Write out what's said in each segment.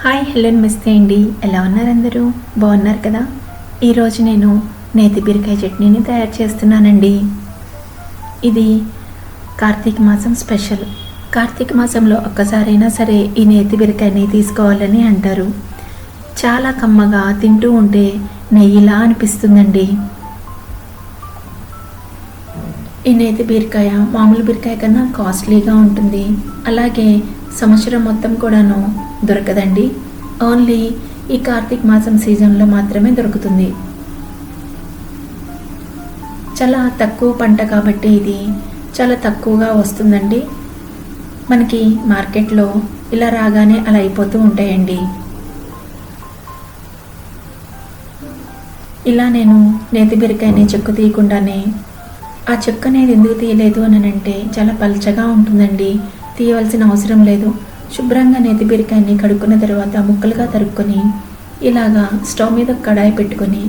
Hi hello నమస్తే అండి. ఎలా ఉన్నారు అందరూ? బాగున్నారు కదా? ఈరోజు నేను నేతి బీరకాయ చట్నీని తయారు చేస్తున్నానండి. ఇది కార్తీక మాసం స్పెషల్. కార్తీక మాసంలో ఒక్కసారైనా సరే ఈ నేతి బీరకాయని తీసుకోవాలని అంటారు. చాలా కమ్మగా తింటూ ఉంటే నెయ్యిలా అనిపిస్తుందండి. ఈ నేతి బీరకాయ మామూలు బీరకాయ కన్నా కాస్ట్లీగా ఉంటుంది. అలాగే సంవత్సరం మొత్తం కూడాను దొరకదండి. ఓన్లీ ఈ కార్తీక మాసం సీజన్లో మాత్రమే దొరుకుతుంది. చాలా తక్కువ పంట కాబట్టి ఇది చాలా తక్కువగా వస్తుందండి. మనకి మార్కెట్లో ఇలా రాగానే అలా అయిపోతూ ఉంటాయండి. ఇలా నేను నేతి బీరకాయని చెక్కు తీయకుండానే ఆ చెక్క అనేది ఎందుకు తీయలేదు అని అంటే చాలా పలచగా ఉంటుందండి. తీయవలసిన అవసరం లేదు. శుభ్రంగా నేతి బీరకాయని కడుక్కున్న తర్వాత ముక్కలుగా తరుక్కొని ఇలాగా స్టవ్ మీద కడాయి పెట్టుకొని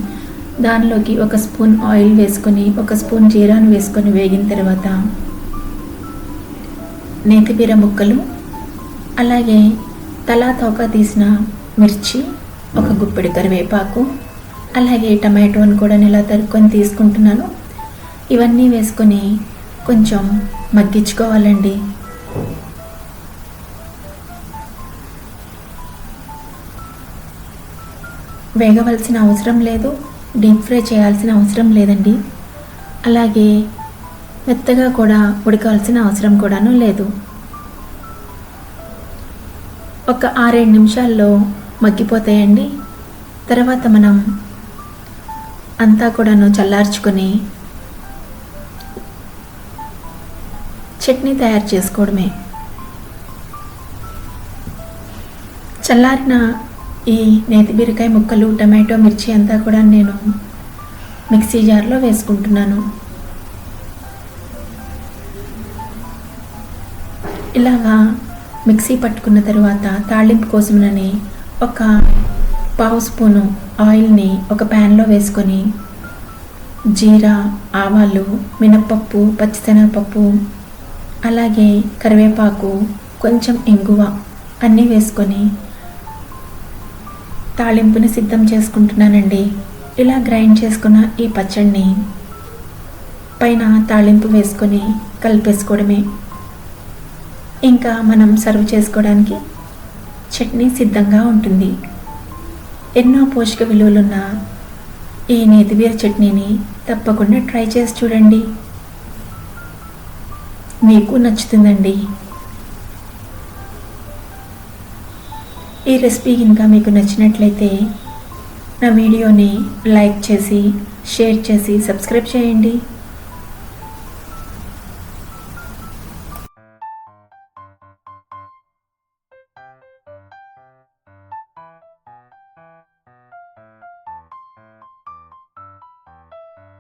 దానిలోకి ఒక స్పూన్ ఆయిల్ వేసుకొని ఒక స్పూన్ జీరాను వేసుకొని వేగిన తర్వాత నేతిబీర ముక్కలు అలాగే తలా తోక తీసిన మిర్చి ఒక గుప్పెడి కరివేపాకు అలాగే టమాటోని కూడా ఇలా తరుక్కొని తీసుకుంటున్నాను. ఇవన్నీ వేసుకొని కొంచెం మగ్గించుకోవాలండి. వేగవలసిన అవసరం లేదు డీప్ ఫ్రై చేయాల్సిన అవసరం లేదండి. అలాగే మెత్తగా కూడా ఉడకాల్సిన అవసరం కూడాను లేదు. ఒక ఆరేడు నిమిషాల్లో మగ్గిపోతాయండి. తర్వాత మనం అంతా కూడాను చల్లార్చుకొని చట్నీ తయారు చేసుకోవడమే. చల్లారిన ఈ నేతి బీరకాయ ముక్కలు టమాటో మిర్చి అంతా కూడా నేను మిక్సీ జార్లో వేసుకుంటున్నాను. ఇలాగా మిక్సీ పట్టుకున్న తర్వాత తాళింపు కోసమనని ఒక పావు స్పూను ఆయిల్ని ఒక ప్యాన్లో వేసుకొని జీరా ఆవాలు మినప్పప్పు పచ్చిశనగపప్పు అలాగే కరివేపాకు కొంచెం ఇంగువ అన్నీ వేసుకొని తాళింపుని సిద్ధం చేసుకుంటున్నానండి. ఇలా గ్రైండ్ చేసుకున్న ఈ పచ్చడిని పైన తాళింపు వేసుకొని కలిపేసుకోవడమే. ఇంకా మనం సర్వ్ చేసుకోవడానికి చట్నీ సిద్ధంగా ఉంటుంది. ఎన్నో పోషక విలువలున్న ఈ నేతిబీర చట్నీని తప్పకుండా ట్రై చేసి చూడండి. మీకు నచ్చుతుందండి. ఈ రెసిపీ కనుక మీకు నచ్చినట్లయితే నా వీడియోని లైక్ చేసి షేర్ చేసి సబ్స్క్రైబ్ చేయండి.